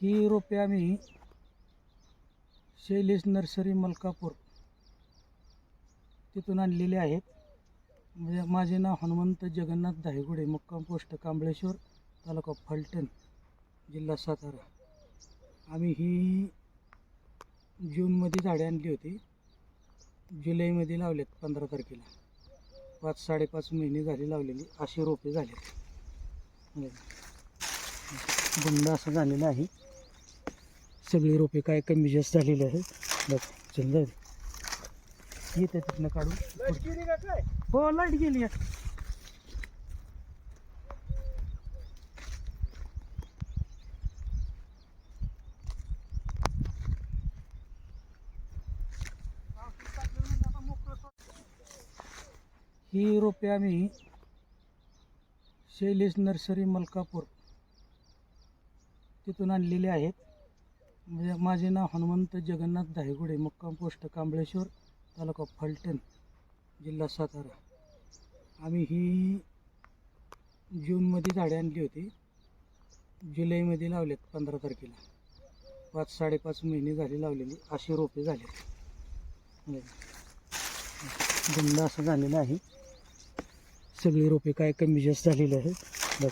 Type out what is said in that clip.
ही रोपे आम्ही शैलेश नर्सरी मलकापूर तिथून आणलेली आहेत. म्हणजे माझे नाव हनुमंत जगन्नाथ धायगुडे मुक्काम पोस्ट कांबळेश्वर तालुका फलटण जिल्हा सातारा. आम्ही ही जूनमध्ये झाडे आणली होती. जुलैमध्ये लावलेत पंधरा तारखेला. पाच साडेपाच महिने झाले लावलेली. अशी रोपे झालेत. म्हणजे बंद असं झालेलं आहे. सगळी रोपे काय कमी जास्त झालेली आहेत बघ चल जाऊ दे. येते तिथनं काढून हो लाइट गेली आहे. ही रोपे आम्ही शैलेश नर्सरी मलकापूर तिथून आणलेली आहेत म्हणजे माझे नाव हनुमंत जगन्नाथ धायगुडे मुक्काम पोस्ट कांबळेश्वर तालुका फलटण जिल्हा सातारा. आम्ही ही जूनमध्ये झाडे आणली होती. जुलैमध्ये लावलेत पंधरा तारखेला. पाच साडेपाच महिने झाले लावलेली. अशी रोपे झालेत. बंद असं झालेलं आहे. सगळी रोपे काय कमी जास्त झालेली आहेत. बघ